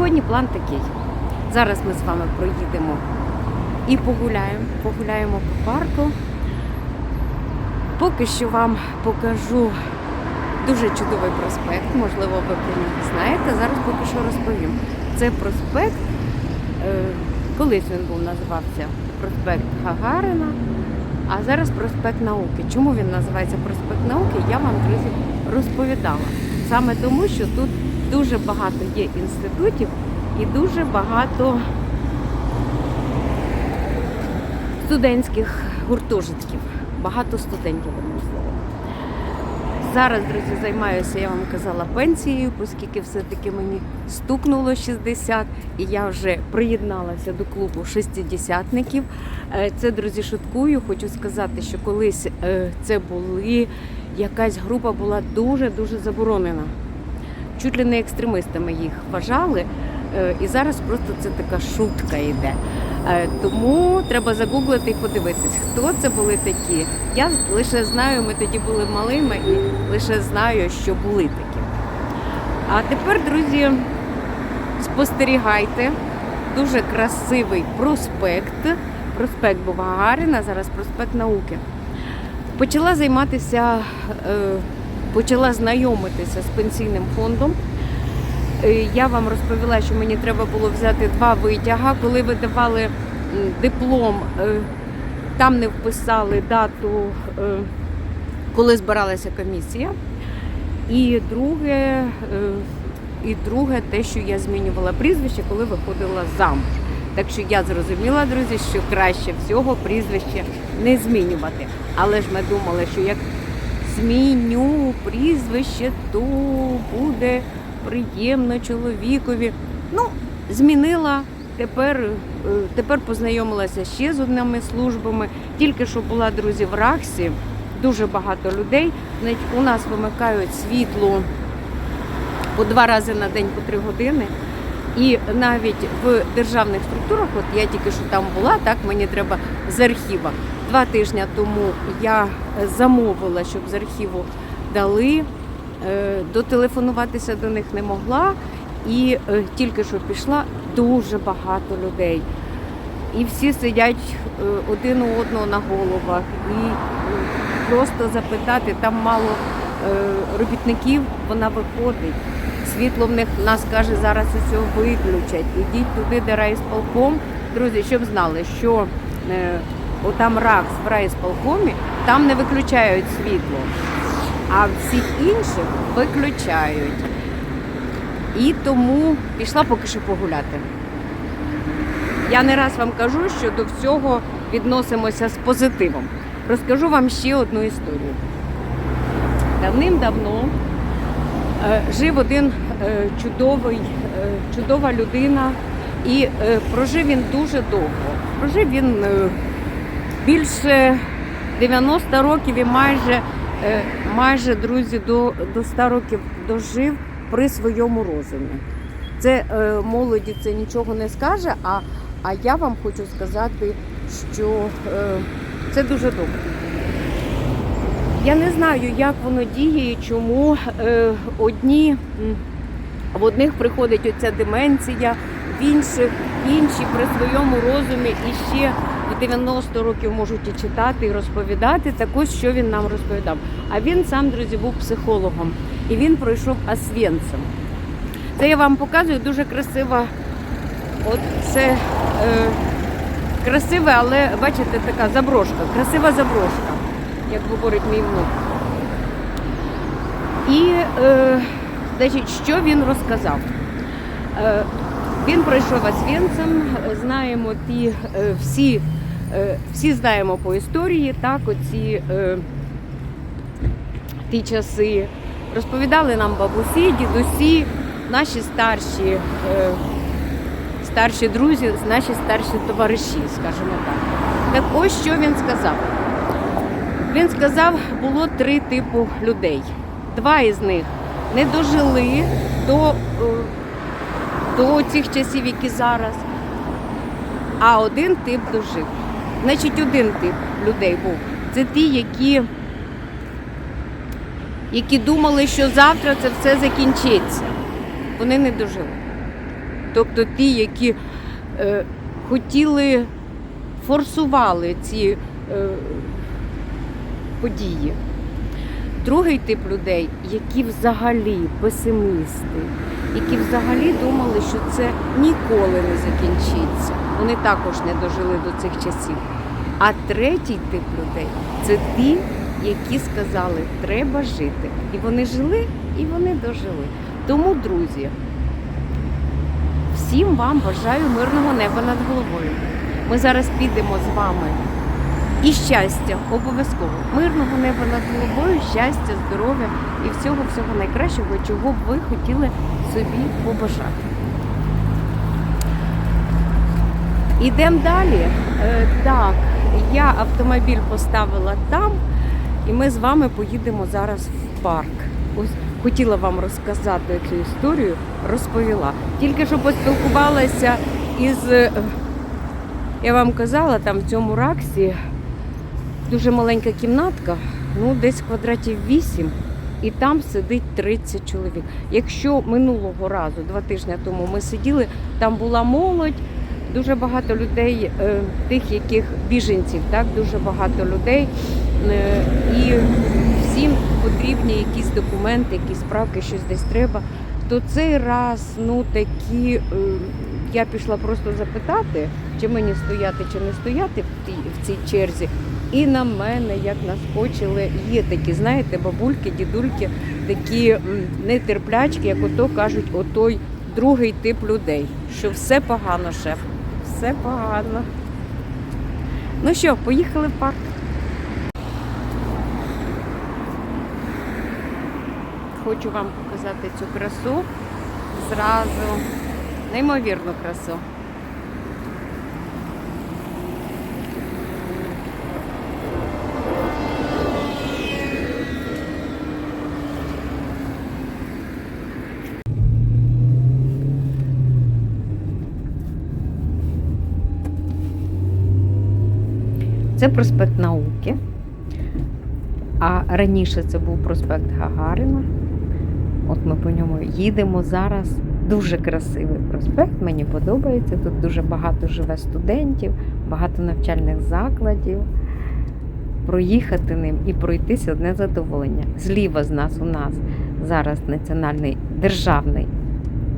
Сьогодні план такий. Зараз ми з вами проїдемо і погуляємо. Погуляємо по парку. Поки що вам покажу дуже чудовий проспект. Можливо, ви про нього знаєте. Зараз поки що розповім. Це проспект, е, колись він був називався проспект Гагарина. А зараз проспект науки. Чому він називається проспект науки? Я вам, друзі, розповідала. Саме тому, що тут дуже багато є інститутів і дуже багато студентських гуртожитків. Багато студентів одним словом. Зараз, друзі, займаюся, я вам казала, пенсією, оскільки все-таки мені стукнуло 60, і я вже приєдналася до клубу шестидесятників. Е, Це, друзі, шуткую. Хочу сказати, що колись е, це були якась група була дуже-дуже заборонена. Чуть ли не екстремистами їх вважали. Е, І зараз просто це така шутка йде. Е, Тому треба загуглити і подивитись, хто це були такі. Я лише знаю, ми тоді були малими і лише знаю, що були такі. А тепер, друзі, спостерігайте. Дуже красивий проспект. Проспект був Гагаріна, зараз проспект науки. Почала займатися, е, почала знайомитися з пенсійним фондом. Е, Я вам розповіла, що мені треба було взяти два витяга. Коли видавали диплом, е, там не вписали дату, е, коли збиралася комісія. І друге, і друге, те, що я змінювала прізвище, коли виходила замуж. Так що я зрозуміла, друзі, що краще всього прізвище не змінювати. Але ж ми думали, що як зміню прізвище, то буде приємно чоловікові. Ну, змінила. Тепер, е, тепер познайомилася ще з одними службами. Тільки що була, друзі, в Рахсі, дуже багато людей. Навіть у нас вимикають світло по два рази на день по три години. І навіть в державних структурах, от я тільки що там була, так мені треба з архіва. Два тижні тому я замовила, щоб з архіву дали. Е, Дотелефонуватися до них не могла, і е, тільки що пішла дуже багато людей. І всі сидять е, один у одного на головах. І просто запитати, там мало робітників, вона виходить. Світло в них нас каже, зараз усе виключать. Ідіть туди, де райсполком. Друзі, щоб знали, що е, отам РАКС в райсполкомі, там не виключають світло, а всіх інших виключають. І тому пішла поки що погуляти. Я не раз вам кажу, що до всього відносимося з позитивом. Розкажу вам ще одну історію. Давним-давно е, жив один е, чудовий, е, чудова людина, і прожив він дуже довго. Прожив він більше 90 років і майже, е, майже друзі, до, до 100 років дожив при своєму розумі. Це е, молоді це нічого не скаже, а, а я вам хочу сказати, що е, це дуже добре. Я не знаю, як воно діє і чому одні, в одних приходить оця деменція, в інших інші при своєму розумі і ще в 90 років можуть і читати, і розповідати. Так ось що він нам розповідав. А він сам, друзі, був психологом і він пройшов Освєнцем. Це я вам показую дуже красива. От це е, красиве, але бачите, така заброшка, красива заброшка, як говорить мій внук. І е, значить, що він розказав? Е, він пройшов Освєнцем, знаємо ті е, всі, всі знаємо по історії, так, оці е, ті часи. Розповідали нам бабусі, дідусі, наші старші, е, старші друзі, наші старші товариші, скажімо так. Так ось що він сказав. Він сказав, було три типу людей. Два із них не дожили до, е, до цих часів, які зараз, а один тип дожив. Значить, один тип людей був. Це ті, які які думали, що завтра це все закінчиться. Вони не дожили. Тобто ті, які е, хотіли, форсували ці е, події. Другий тип людей, які взагалі песимісти, які взагалі думали, що це ніколи не закінчиться. Вони також не дожили до цих часів. А третій тип людей це ті, які сказали, треба жити. І вони жили, і вони дожили. Тому, друзі, всім вам бажаю мирного неба над головою. Ми зараз підемо з вами і щастя, обов'язково. Мирного неба над головою, щастя, здоров'я і всього-всього найкращого, чого б ви хотіли собі побажати. Ідемо далі. Е, так, я автомобіль поставила там, і ми з вами поїдемо зараз в парк. Ось хотіла вам розказати цю історію, розповіла. Тільки що поспілкувалася із, е, я вам казала, там в цьому раксі дуже маленька кімнатка, ну десь квадратів 8, і там сидить 30 чоловік. Якщо минулого разу, два тижні тому, ми сиділи, там була молодь, дуже багато людей, е, тих, яких біженців, так, дуже багато людей. Е, і всім потрібні якісь документи, якісь справки, щось десь треба. То цей раз, ну такі, е, я пішла просто запитати, чи мені стояти, чи не стояти в цій черзі. І на мене, як наскочили, є такі, знаєте, бабульки, дідульки, такі нетерплячки, як ото кажуть, отой другий тип людей, що все погано, шеф, все погано. Ну що, поїхали в парк. Хочу вам показати цю красу зразу. Неймовірну красу. Це проспект науки. А раніше це був проспект Гагарина. От ми по ньому їдемо зараз. Дуже красивий проспект, мені подобається. Тут дуже багато живе студентів, багато навчальних закладів. Проїхати ним і пройтися одне задоволення. Зліва з нас у нас зараз національний державний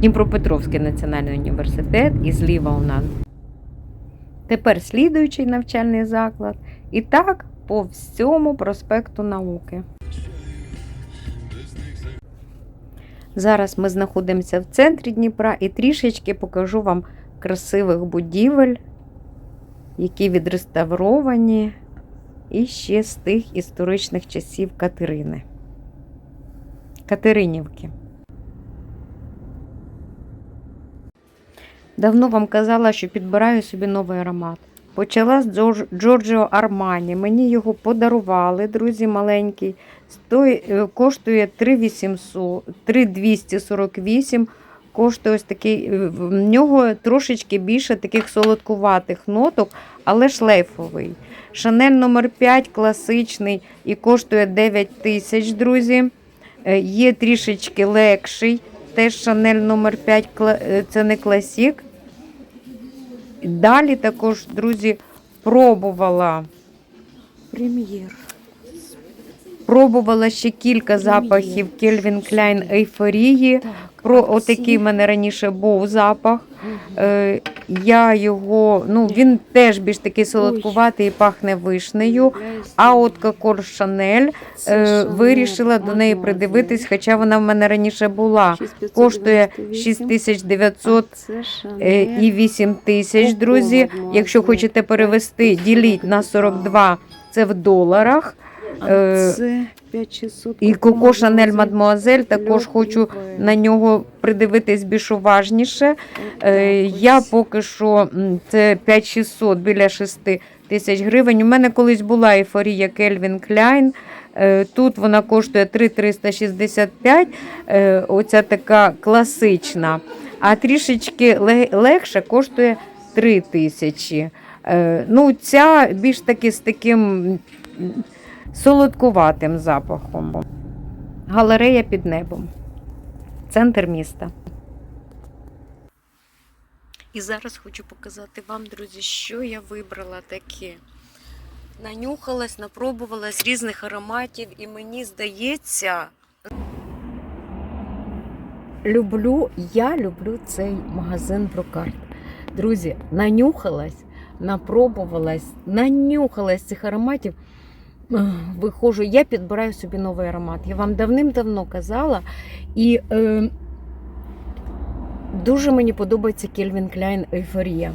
Дніпропетровський національний університет, і зліва у нас тепер слідуючий навчальний заклад. І так по всьому проспекту науки. Зараз ми знаходимося в центрі Дніпра і трішечки покажу вам красивих будівель, які відреставровані і ще з тих історичних часів Катерини. Катеринівки. Давно вам казала, що підбираю собі новий аромат. Почала з Джордж- Джорджіо Армані. Мені його подарували, друзі, маленький. Стой, е, коштує 3248. Коштує ось такий. е, В нього трошечки більше таких солодкуватих ноток, але шлейфовий. Шанель номер 5 класичний і коштує 9 тисяч, друзі. Е, Є трішечки легший. Теж Шанель номер 5 е, це не класік. Далі також, друзі, пробувала прем'єр. Пробувала ще кілька запахів Кельвін Кляйн Ейфорії. Про отакий в мене раніше був запах. Я його, ну він теж більш такий солодкуватий і пахне вишнею. А от Кокор Шанель е, вирішила до неї придивитись, хоча вона в мене раніше була. Коштує 6900 е, і 8 тисяч, друзі. Якщо хочете перевести, діліть на 42, це в доларах. Е, Це 5600. І Коко Шанель Мадмуазель також хочу на нього придивитись більш уважніше. Е, Я поки що це 5600 біля 6 тисяч гривень. У мене колись була ейфорія Кельвін Кляйн. Е, Тут вона коштує 3,365, е, оця така класична. А трішечки легше коштує 3 тисячі. Е, Ну, ця більш таки з таким солодкуватим запахом. Галерея під небом. Центр міста. І зараз хочу показати вам, друзі, що я вибрала таке. Нанюхалась, напробувалась різних ароматів, і мені здається. Люблю, я люблю цей магазин Брокарт. Друзі, нанюхалась, напробувалась, нанюхалась цих ароматів. Виходжу, я підбираю собі новий аромат. Я вам давним-давно казала. І е, дуже мені подобається Кельвін Кляйн Ейфорія.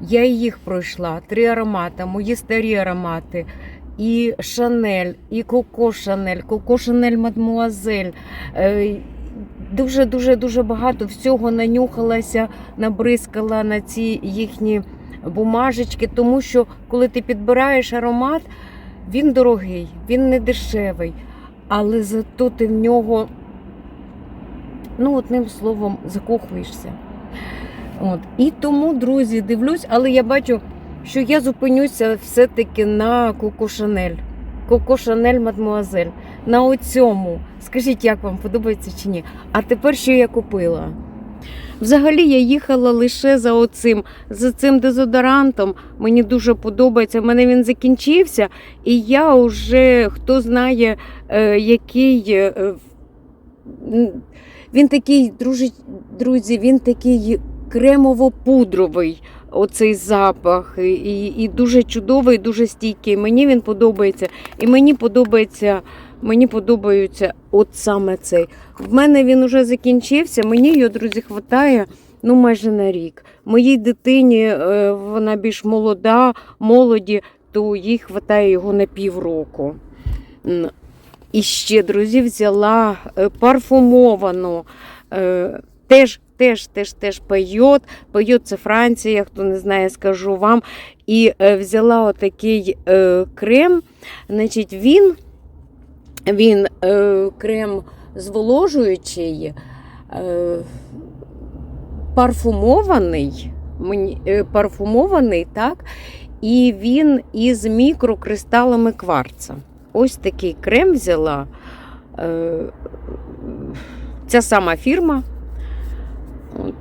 Я їх пройшла. Три аромати, мої старі аромати. І Шанель, і Коко Шанель, Коко Шанель Мадмуазель. Е, Дуже дуже дуже багато всього нанюхалася, набризкала на ці їхні бумажечки, тому що коли ти підбираєш аромат, він дорогий, він не дешевий, але зато ти в нього, ну, одним словом, закохуєшся. От. І тому, друзі, дивлюсь, але я бачу, що я зупинюся все-таки на Коко Шанель. Коко Шанель Мадмуазель. На оцьому. Скажіть, як вам подобається чи ні? А тепер що я купила? Взагалі я їхала лише за оцим, за цим дезодорантом. Мені дуже подобається. У мене він закінчився, і я вже хто знає, е, який. е, він такий, друзі, він такий кремово-пудровий. Оцей запах, і, і дуже чудовий, дуже стійкий. Мені він подобається. І мені подобається, мені подобається от саме цей. В мене він уже закінчився. Мені його, друзі, хватає ну майже на рік. Моїй дитині е, вона більш молода, молоді, то їй хватає його на півроку. І ще, друзі, взяла е, парфумовану. е, Теж, теж, теж, теж пайот. Пайот це Франція, хто не знає, скажу вам. І взяла отакий крем. Значить, він, він е, крем зволожуючий, е, парфумований, е, парфумований, так? І він із мікрокристалами кварца. Ось такий крем взяла. Е, Ця сама фірма. От.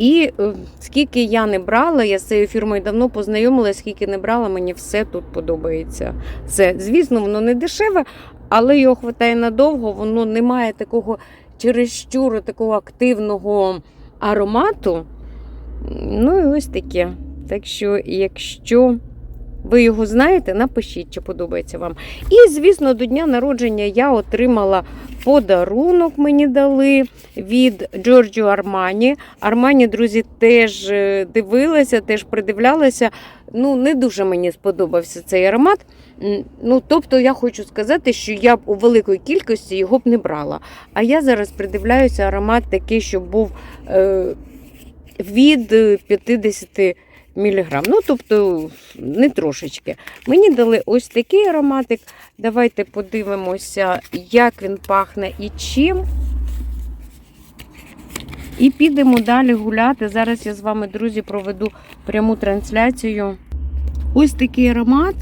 І е, скільки я не брала, я з цією фірмою давно познайомилася, скільки не брала, мені все тут подобається. Це, звісно, воно не дешеве, але його вистачає надовго, воно не має такого чересчуру, такого активного аромату. Ну і ось таке. Так що, якщо ви його знаєте, напишіть, чи подобається вам. І, звісно, до дня народження я отримала подарунок, мені дали від Джорджіо Армані. Армані, друзі, теж е, дивилася, теж придивлялася. Ну, не дуже мені сподобався цей аромат. Ну, тобто, я хочу сказати, що я б у великої кількості його б не брала. А я зараз придивляюся аромат такий, щоб був е, від е, 50 міліграм. Ну, тобто, не трошечки. Мені дали ось такий ароматик. Давайте подивимося, як він пахне і чим. І підемо далі гуляти. Зараз я з вами, друзі, проведу пряму трансляцію. Ось такий аромат.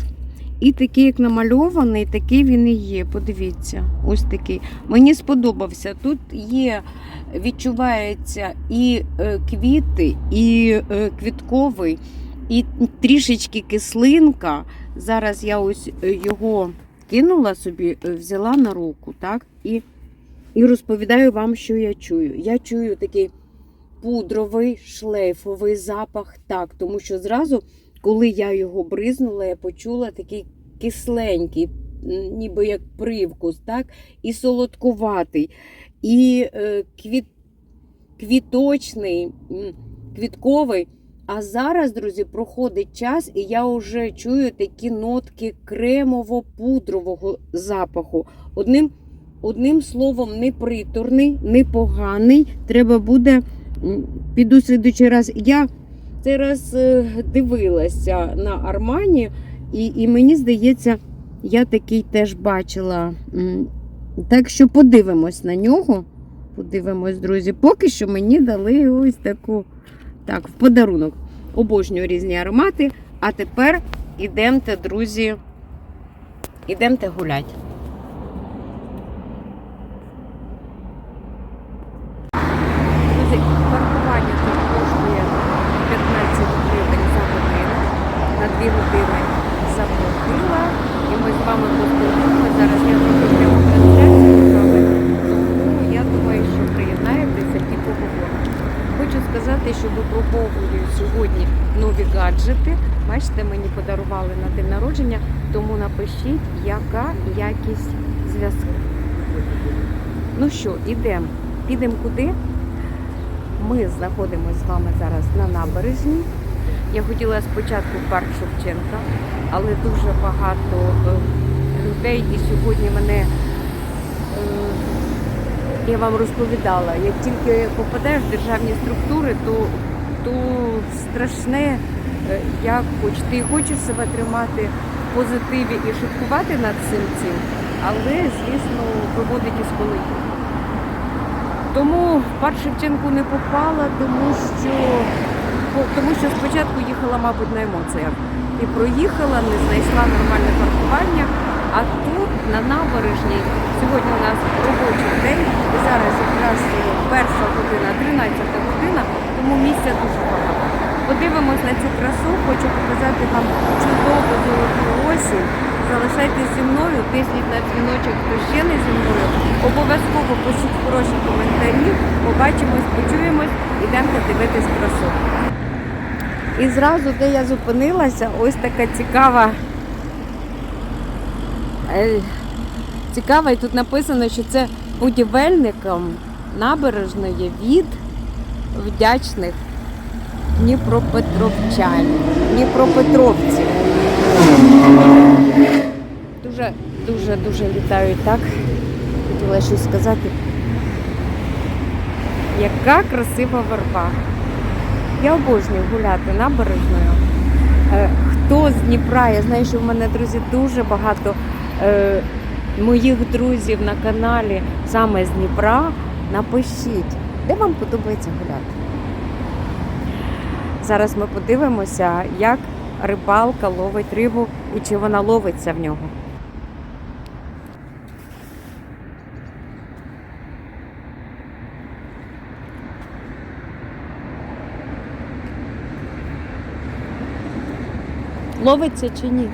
І такий, як намальований, такий він і є. Подивіться, ось такий. Мені сподобався. Тут є, відчувається і е, квіти, і е, квітковий, і трішечки кислинка. Зараз я ось е, його кинула собі, взяла на руку, так? І, і розповідаю вам, що я чую. Я чую такий пудровий шлейфовий запах, так, тому що зразу коли я його бризнула, я почула такий кисленький, ніби як привкус, так? і солодкуватий, і е, квіт, квіточний, квітковий. А зараз, друзі, проходить час, і я вже чую такі нотки кремово-пудрового запаху. Одним, одним словом, не приторний, не. Треба буде, піду слідучий раз. Я цей раз е, дивилася на Армані, і, і мені здається, я такий теж бачила. Так що подивимось на нього. Подивимось, друзі. Поки що мені дали ось таку так, в подарунок. Обожнюю різні аромати. А тепер ідемте, друзі, ідемте гулять. Миколаївна заплатила, і ми з вами поспілкуємося. Зараз я зроблю пряму трансляцію з вами, тому я думаю, що приєднаєтеся і поговоримо. Хочу сказати, що випробовую сьогодні нові гаджети. Бачите, мені подарували на день народження, тому напишіть, яка якість зв'язку. Ну що, ідемо. Підемо куди? Ми знаходимося з вами зараз на набережній. Я хотіла спочатку в парк Шевченка, але дуже багато е, людей і сьогодні мене е, я вам розповідала, як тільки попадаєш в державні структури, то, то страшне, е, як хоч ти хочеш себе тримати в позитиві і шуткувати над цим цим, але, звісно, виводить із колії. Тому в парк Шевченку не попала, тому що, тому що спочатку їхала, мабуть, на емоціях. І проїхала, не знайшла нормальне паркування. А тут на набережній сьогодні у нас робочий день. І зараз якраз перша година, 13 година, тому місця дуже багато. Подивимось на цю красу, хочу показати вам чудову золоту осінь. Залишайтесь зі мною, тисніть на дзвіночок, хто не зі мною. Обов'язково пишіть хороші коментарі. Побачимось, почуємось, ідемте дивитись красу. І зразу, де я зупинилася, ось така цікава. Цікава, і тут написано, що це будівельникам набережної від вдячних Дніпропетровчан, Дніпропетровців. Дуже, дуже, дуже вітаю так. Хотіла щось сказати. Яка красива верба. Я обожнюю гуляти набережною. Е, Хто з Дніпра? Я знаю, що в мене, друзі, дуже багато е, моїх друзів на каналі саме з Дніпра. Напишіть, де вам подобається гуляти. Зараз ми подивимося, як рибалка ловить рибу і чи вона ловиться в нього. Ловиться чи ні?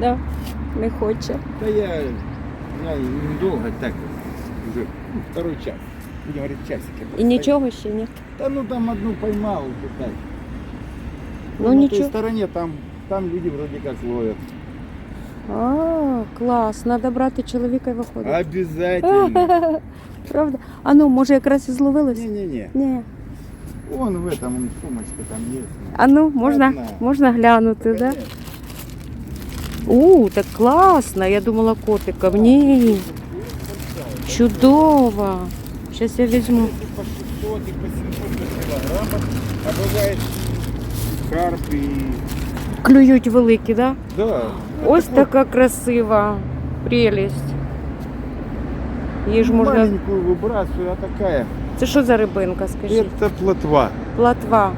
Да, не хоче. Да я, я недолго так, ну, второй час. Говорить, часики. І нічого ще ні. Да ну там одну поймал, вот так. Ну, на ничего. той стороне там, там люди вроде как ловят. А, клас, треба брати чоловіка і виходити. Обязательно. Правда? А ну, може якраз і зловились? Не-не-не. Ні. Вон в этом вон сумочка там есть. А ну, можна, Одна. можна глянути, да? Конечно. У, так класно. Я думала котика. Ні. Чудово. Зараз я візьму. И по 600, и по 700 килограммов. А бывает карп и... Клюють великі, да? Да. Ось Так вот, така красива прелість. Її ж можна. Маленькую выбрасываю, а такая. Це що за рибинка, скажіть? Это плотва. Платва.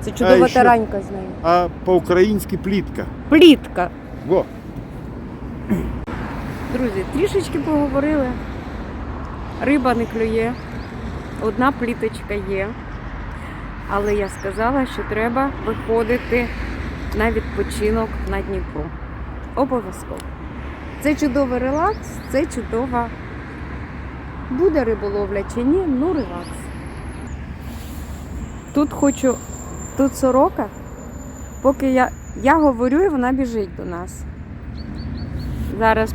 Це чудова А ще- таранька з нею. А по-украински плитка. Плітка. Во. Друзі, трішечки поговорили. Риба не клює, одна пліточка є. Але я сказала, що треба виходити на відпочинок на Дніпро. Обов'язково. Це чудовий релакс, це чудова. Буде риболовля чи ні, ну релакс. Тут хочу, тут сорока, поки я, я говорю, і вона біжить до нас. Зараз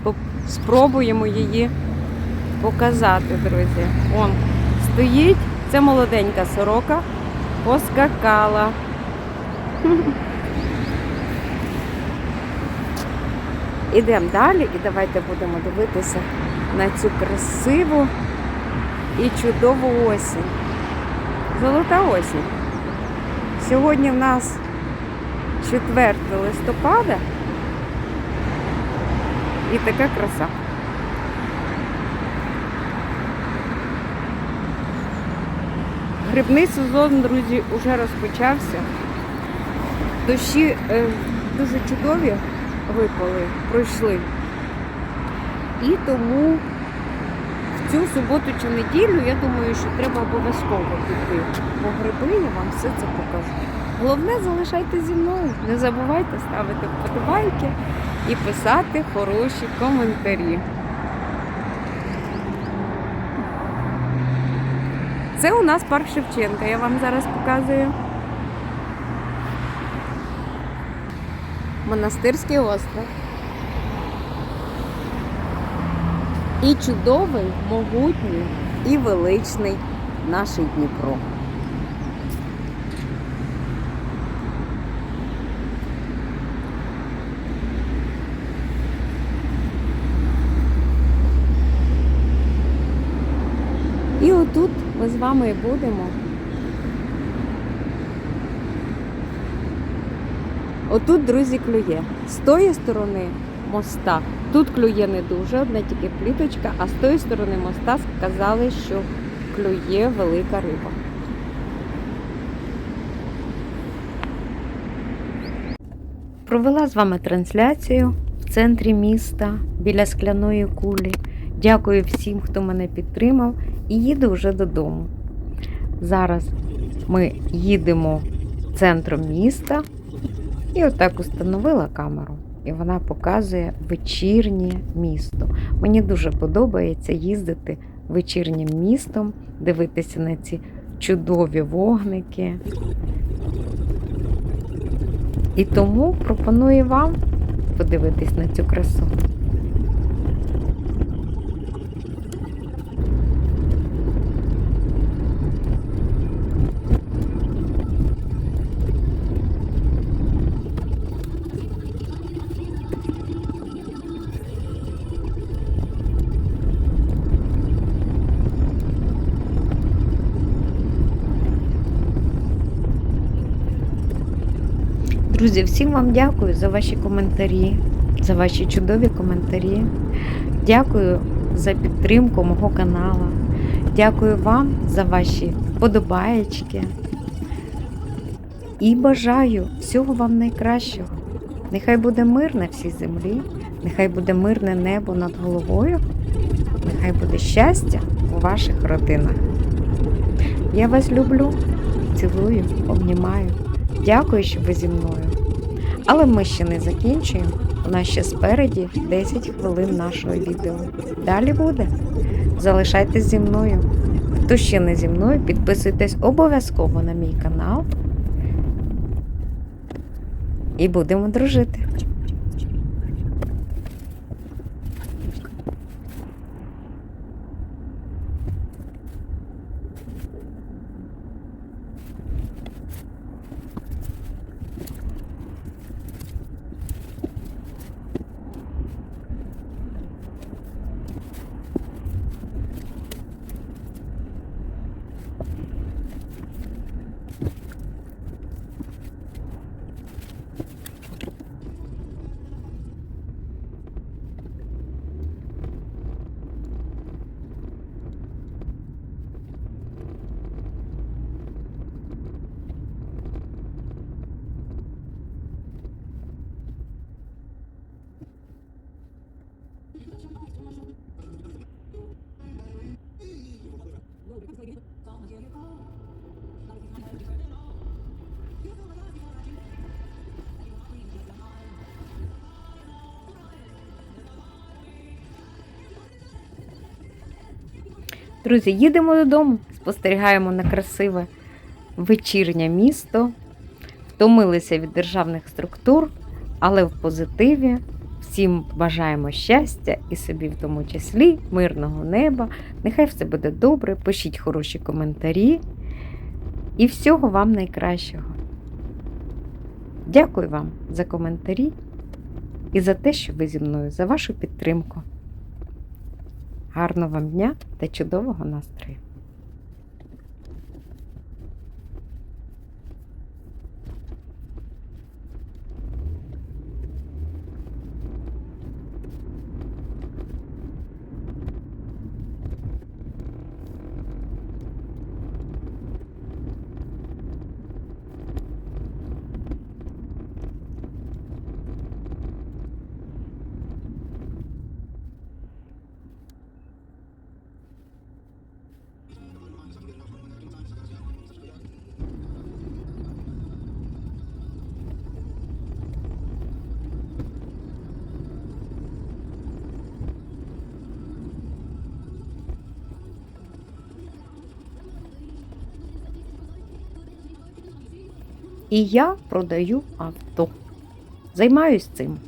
спробуємо її показати, друзі. Он стоїть, це молоденька сорока, поскакала. Ідемо далі і давайте будемо дивитися на цю красиву і чудову осінь. Золота осінь. Сьогодні в нас 4 листопада. І така краса. Грибний сезон, друзі, вже розпочався. Дощі е, дуже чудові випали, пройшли. І тому в цю суботу чи неділю, я думаю, що треба обов'язково піти по гриби, я вам все це покажу. Головне, залишайтеся зі мною. Не забувайте ставити вподобайки і писати хороші коментарі. Це у нас парк Шевченка, я вам зараз показую. Монастирський остров. І чудовий, могутній і величний наш Дніпро. І отут ми вами і будемо. Отут, друзі, клює. З тої сторони моста. Тут клює не дуже, одна тільки пліточка, а з тої сторони моста сказали, що клює велика риба. Провела з вами трансляцію в центрі міста біля скляної кулі. Дякую всім, хто мене підтримав, і їду вже додому. Зараз ми їдемо центром міста і отак установила камеру. І вона показує вечірнє місто. Мені дуже подобається їздити вечірнім містом, дивитися на ці чудові вогники. І тому пропоную вам подивитись на цю красу. Друзі, всім вам дякую за ваші коментарі, за ваші чудові коментарі. Дякую за підтримку мого каналу. Дякую вам за ваші вподобаєчки. І бажаю всього вам найкращого. Нехай буде мир на всій землі, нехай буде мирне небо над головою, нехай буде щастя у ваших родинах. Я вас люблю, цілую, обнімаю. Дякую, що ви зі мною. Але ми ще не закінчуємо. У нас ще спереді 10 хвилин нашого відео. Далі буде. Залишайтесь зі мною. Хто ще не зі мною, підписуйтесь обов'язково на мій канал. І будемо дружити. Друзі, їдемо додому, спостерігаємо на красиве вечірнє місто, втомилися від державних структур, але в позитиві. Всім бажаємо щастя і собі в тому числі, мирного неба. Нехай все буде добре, пишіть хороші коментарі і всього вам найкращого. Дякую вам за коментарі і за те, що ви зі мною, за вашу підтримку. Гарного вам дня та чудового настрою! І я продаю авто. Займаюсь цим.